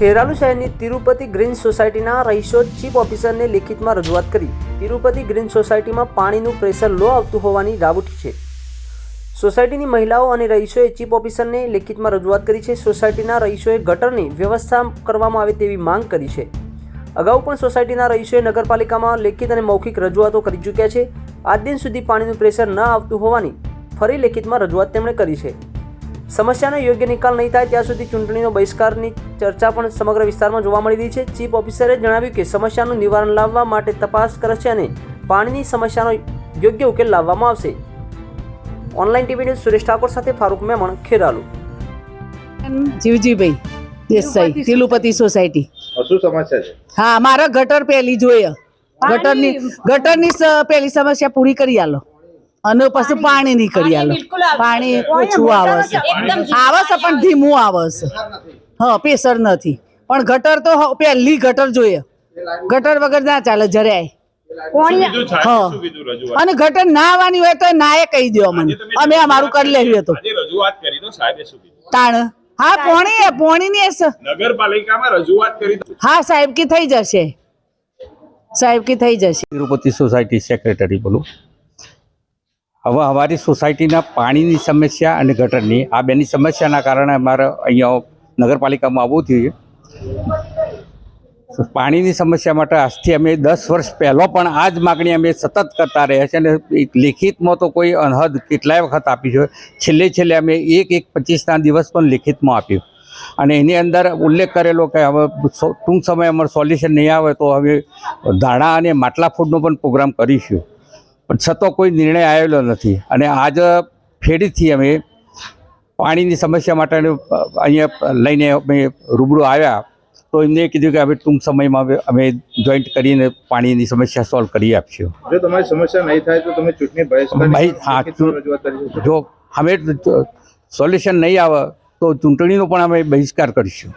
ખેરાલુ શહેરની તિરુપતિ ગ્રીન સોસાયટીના રહીશો ચીફ ઓફિસરને લેખિતમાં રજૂઆત કરી. તિરુપતિ ગ્રીન સોસાયટીમાં પાણીનું પ્રેશર લો આવતું હોવાની રાવટ છે. સોસાયટીની મહિલાઓ અને રહીશોએ ચીફ ઓફિસરને લેખિતમાં રજૂઆત કરી છે. સોસાયટીના રહીશોએ ગટરની વ્યવસ્થા કરવામાં આવે તેવી માંગ કરી છે. અગાઉ પણ સોસાયટીના રહીશોએ નગરપાલિકામાં લેખિત અને મૌખિક રજૂઆતો કરી ચૂક્યા છે. આજ દિન સુધી પાણીનું પ્રેશર ન આવતું હોવાની ફરી લેખિતમાં રજૂઆત તેમણે કરી છે. સમસ્યાનો યોગ્ય નિકાલ નહીં થાય ત્યાં સુધી ચૂંટણીનો બહિષ્કારની ચર્ચા પણ સમગ્ર વિસ્તારમાં જોવા મળી રહી છે. ચીફ ઓફિસરે જણાવ્યું કે સમસ્યાનું નિવારણ લાવવા માટે તપાસ કરશે અને પાણીની સમસ્યાનો યોગ્ય ઉકેલ લાવવામાં આવશે. Online TV news Suresh Thakor સાથે ફારૂક મેમણ ખેરાલુ. જીવજીભાઈ દેસાઈ તિરુપતિ સોસાયટી. શું સમસ્યા છે? હા મારા ગટર પેલી જોઈએ. ગટરની ગટરની પેલી સમસ્યા પૂરી કરી આલો. અને પછી પાણી નહીં કરી આલો. પાણી ઓછું આવે છે. આવે છે પણ ધીમું આવે છે. હા પ્રેશર નથી. પણ ગટર તો પહેલી ગટર જોઈએ. ગટર વગર ના ચાલે જરાય. અને ગટર ના આવવાની હોય તો નાએ કહી દો મને અમે અમારું કરી લેવી હતું. તાણ. હા પોણી પોણી ની નગરપાલિકામાં રજૂઆત કરી હા સાહેબ કી થઈ જશે. સાહેબ કી થઈ જશે. તિરુપતિ સોસાયટી સેક્રેટરી બોલું. હવે અમારી સોસાયટીના પાણીની સમસ્યા અને ગટરની, આ બેની સમસ્યાના કારણે અમારે અહીંયા નગરપાલિકામાં આવવું થયું. પાણીની સમસ્યા માટે આજથી અમે દસ વર્ષ પહેલો પણ આ જ માગણી અમે સતત કરતા રહ્યા છે અને લેખિતમાં તો કોઈ અનહદ કેટલાય વખત આપી છે. છેલ્લે છેલ્લે અમે એક એક પચીસના દિવસ પણ લિખિતમાં આપ્યું. અને એની અંદર ઉલ્લેખ કરેલો કે હવે ટૂંક સમયે અમારું સોલ્યુશન નહીં આવે તો હવે ધાણા અને માટલા ફૂડનો પણ પ્રોગ્રામ કરીશું. પણ છતાં કોઈ નિર્ણય આવેલો નથી. અને આજ ફેરીથી અમે પાણીની સમસ્યા માટે અહીંયા લઈને અમે રૂબરૂ આવ્યા. તો એમને કીધું કે હવે ટૂંક સમયમાં અમે જોઈન્ટ કરીને પાણીની સમસ્યા સોલ્વ કરી આપશું. જો તમારી સમસ્યા નહીં થાય તો તમે ચૂંટણી બહિષ્કાર જો અમે સોલ્યુશન નહીં આવે તો ચૂંટણીનો પણ અમે બહિષ્કાર કરીશું.